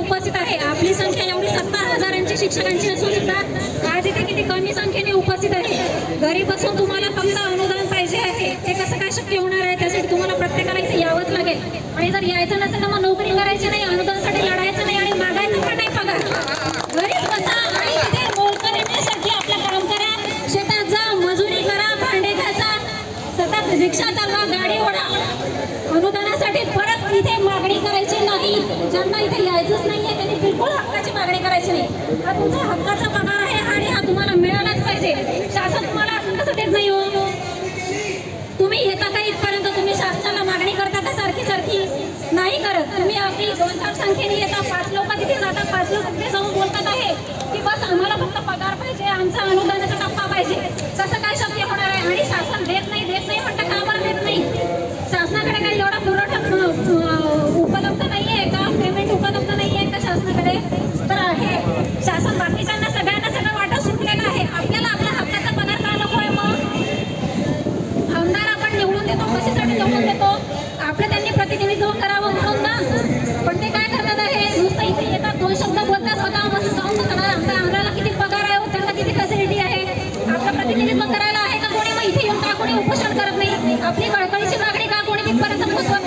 उपस्थित आहे. आपली संख्या एवढी सत्तर हजारांची शिक्षकांची असून सुद्धा आज इथे किती कमी संख्येने उपस्थित आहे. घरी बसून तुम्हाला फक्त अनुदान पाहिजे आहे. ते कसं काय शक्य होणार आहे? त्यासाठी तुम्हाला प्रत्येकाला इथे यावंच लागेल. आणि जर यायचं नसेल तर मग नोकरी करायची नाही अनुदानासाठी लढायचं नाही आणि मागायचं पण नाही पगार. घरीच बसा आणि तिथे आपलं काम करा. शेतात जा मजुरी करा भांडे घासा. सतत रिक्षा चालवा गाडी ओढा. अनुदान परत इथे मागणी करायची नाही ज्यांना इथे यायचंच नाहीये त्यांनी बिलकुल हक्काची मागणी करायची नाही हा तुमचा हक्काचा पगार आहे आणि हा तुम्हाला मिळालाच पाहिजे. शासन तुम्हाला असं कसं देत नाही हो? तुम्ही येता का इथपर्यंत? तुम्ही शासनाला मागणी करता का सारखी सारखी? नाही करत. तुम्ही आपली दोन चार संख्येने येता. पाच लोक तिथे जातात. पाच लोक तिथे जाऊन बोलतात आहे की बस आम्हाला फक्त पगार पाहिजे. आमचा अनुदानाचा टप्पा पाहिजे. कसं काय शक्य होणार आहे आणि शासन देत नाही देत नाही म्हणता का बरं देत नाही शासनाकडे काही एवढा पुरवठा अं, उपलब्ध नाही आहे का पेमेंट उपलब्ध नाही आहे का शासनाकडे तर आहे शासन बाकीच्यांना सगळ्यांना सगळं वाटत सुटलेलं आहे आपल्याला आपल्या हक्काचा पगार का नको आहे मग आमदार आपण निवडून देतो कशासाठी निवडून देतो आपलं त्यांनी प्रतिनिधित्व करावं म्हणून ना. पण ते काय करतात आहे? नुसतं इथे येतात दोन शब्द बोलतात स्वतः मस्त जाऊन बसतात आमच्या आमदाराला किती पगार आहे त्यांना किती फॅसिलिटी आहे? आपलं प्रतिनिधित्व करायला आहे का कोणी? मग इथे येऊन का कोणी उपोषण करत नाही? आपली कळकळीची मागणी का कोणी तिथपर्यंत पोहोचवत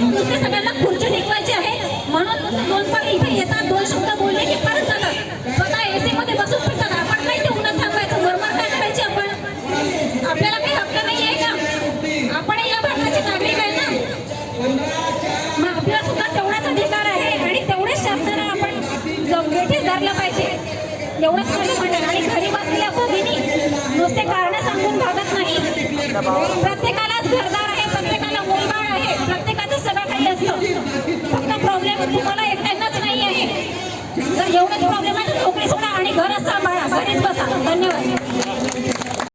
दुसऱ्या नुसते सगळ्यांना खुर्ची टिकवायची आहे. म्हणून दोन पाणी इथे येतात दोन शब्द बोलले की परत जातात. स्वतः एसी मध्ये बसून फिरतात. आपण नाही ते उन्हात थांबायचं मरमर काय करायची आपण? आपल्याला काही हक्क नाही आहे का? आपण या भारताचे नागरिक आहे ना? मग आपला सुद्धा तेवढाच अधिकार आहे आणि तेवढेच शासनाला आपण जमवेठीच धरलं पाहिजे. एवढंच खरं म्हणणार आणि घरी बसलेल्या भगिनी नुसते कारण सांगून भागत नाही. प्रत्येकालाच घरदार आहे